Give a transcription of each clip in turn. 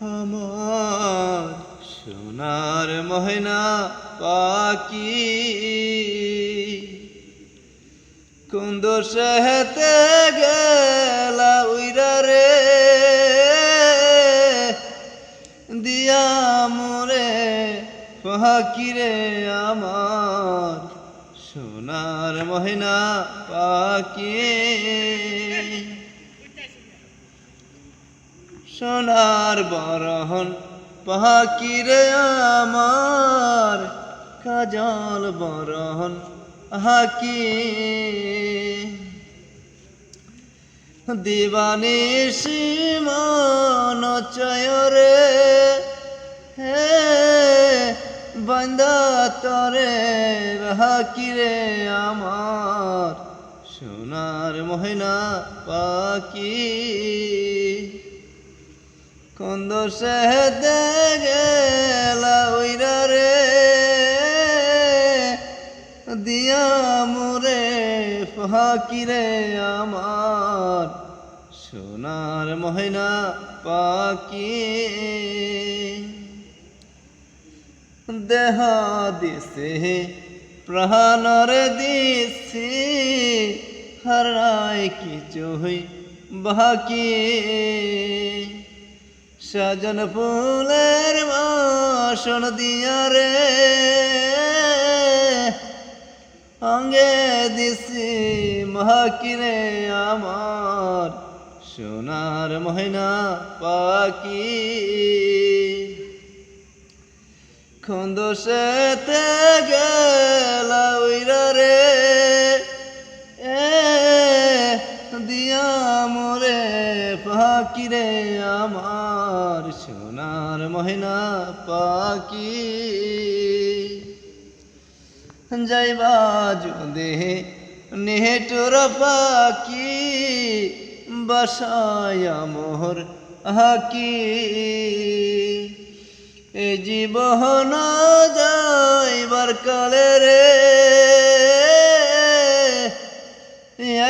আমার সোনার মহিনা পাকি কুন্দ সহেতে গেলা উইরা রে। দিয়া মোরে ফাকিরে আমার সোনার মহিনা পাকি সোনার বরহন পাকিরে আমার, কাজল বরহন হাকি। দিবানি সীমান চয়রে হে বন্দা তরে হাকিরে আমার, সোনার মহিনা পাকি কন্দ সহেতে গেলা ওইরা রে। দিয়া মোরে ফাকিরে আমার। সোনার মহিনা পাকি দেহ দিছে, প্রাণর দিছি। হারাই কিছু বাকি। সাজন ফুলের বাসন দিয়া রে। অঙ্গে দিছি মহাকিরে আমার সোনার মহিনা পাকি খন্দ সেতে গেলা উইরা রে। এ দিয়া মোরে পাকিরে আমার। সোনার মহিনা পাকি যাইবা যদি নেহেটুর পাকি বাসায় মোহর হাকি। এ জীবন যাইবার কালে রে,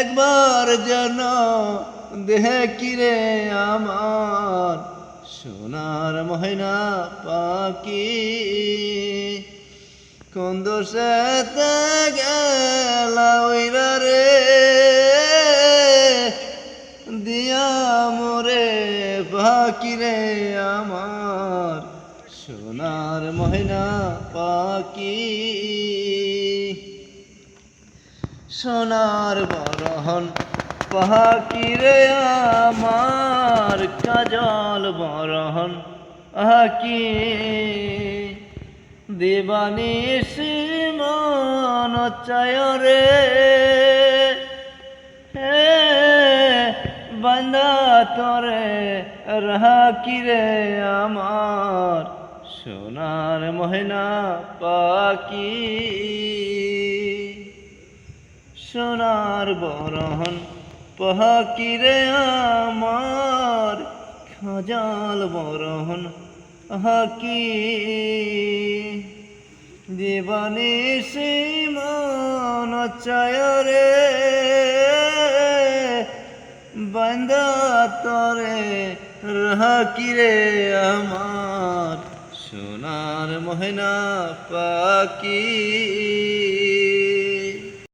একবার যেন দেহে কিরে আমার। সোনার মহিনা পাকি কন্দ সেতে গেলা রে? দিয়া মোরে পাকিরে আমার সোনার মহিনা পাকি সোনার বরহন পাকিরে আমার কাজল বরহন? আকি দেবানি সিমন চয়রে হে বন্দা তোরে রাকিরে আমার? সোনার মহিনা পাকি সোনার বরহন। পাকিরে আমার? খাজাল বরহন হাকি জীবনে সীমন চয়রে বন্দা তরে রাকিরে আমার? সোনার মহিনা পাকি